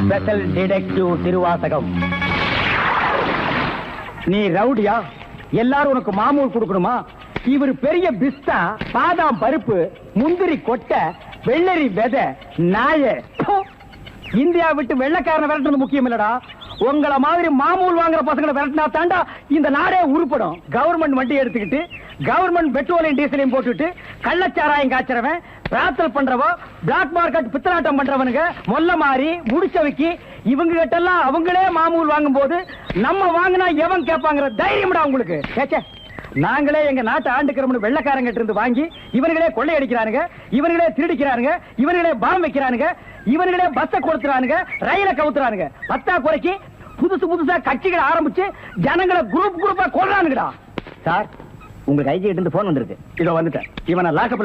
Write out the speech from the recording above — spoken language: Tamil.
Special detective Thiruvasagam. நீ ரவுடியா? எல்லாரும் உனக்கு மாமூல் கொடுக்கணுமா? இவர் பெரிய பிஸ்தா பாதாம் பருப்பு முந்திரி கொட்டை வெள்ளரி விதை நாய. இந்தியா விட்டு வெள்ளக்காரனை விரட்டுறது முக்கியம் இல்லடா. உங்களை மாதிரி மாமூல் வாங்குற பசங்களை விரட்டினா தாண்டா இந்த நாடே உருப்படும். கவர்மெண்ட் வண்டி எடுத்துக்கிட்டு கவர்மெண்ட் பெட்ரோலையும் டீசலையும் போட்டுட்டு கள்ளச்சாராயம் காய்ச்சறவன் பிரார்த்தல் பண்றவோ பிளாக் மார்க்கெட் பித்தலாட்டம் பண்றவனுங்க மொல்ல மாறி முடிச்சவைக்கு இவங்க கிட்ட எல்லாம் அவங்களே மாமூல் வாங்கும் போது நம்ம வாங்கினா எவன் கேட்பாங்கிற தைரியம்டா உங்களுக்கு. கேச்சே நாங்களே எங்க நாட்டை ஆண்டுக்கிறோம்னு வெள்ளக்காரங்க இருந்து வாங்கி இவனுங்களே கொள்ளையடிக்கிறானுங்க இவர்களே திருடிக்கிறானுங்க இவனுங்களே பாம் வைக்கிறானுங்க இவர்களே பஸ்ஸ கொடுத்துறானுங்க ரயில கவுத்துறானுங்க. பத்தா குறைக்கு புதுசு புதுசா கட்சிகளை ஆரம்பிச்சு ஜனங்களை குரூப் குரூப்பா கொள்றானுங்கடா சார் உங்களுக்கு ஐஜி கிட்ட இருந்து போன் வந்திருக்கு. இதோ வந்துட்டேன். இவனை லாக்கப்ல